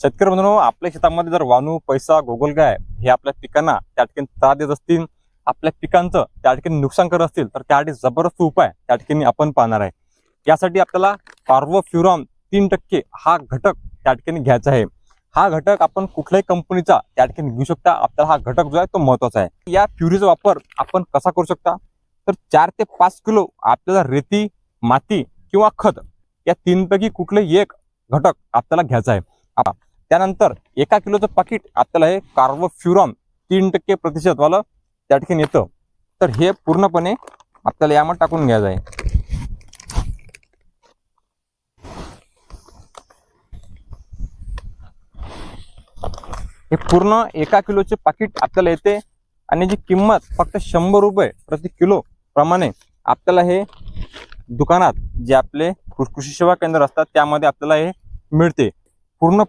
शेतकरी बंधूंनो आपल्या शेतामध्ये जर वाणू पैसा गोगलगाय हे आपल्या पिकांना त्या ठिकाणी त्रास देत असतील आपल्या पिकांचं त्या ठिकाणी नुकसान करत असतील तर त्यासाठी जबरदस्त उपाय त्या ठिकाणी आपण पाहणार आहे. यासाठी आपल्याला कार्बोफ्युरॉन तीन टक्के हा घटक त्या ठिकाणी घ्यायचा आहे. हा घटक आपण कुठल्याही कंपनीचा त्या ठिकाणी घेऊ शकता. आपल्याला हा घटक जो आहे तो महत्त्वाचा आहे. या फ्युरीचा वापर आपण कसा करू शकता? तर चार ते पाच किलो आपल्याला रेती माती किंवा खत या तीनपैकी कुठले एक घटक आपल्याला घ्यायचा आहे. आता त्यानंतर एका किलोचं पाकिट आपल्याला हे कार्बोफ्युरॉन तीन टक्के प्रतिशतवालं त्या ठिकाणी येतं. तर हे पूर्णपणे आपल्याला यामध्ये टाकून घ्यायचं आहे. हे पूर्ण एका किलोचे पाकिट आपल्याला येते आणि जी किंमत फक्त शंभर रुपये प्रति किलो प्रमाणे आपल्याला हे दुकानात जे आपले कृषी सेवा केंद्र असतात त्यामध्ये आपल्याला हे मिळते. पूर्ण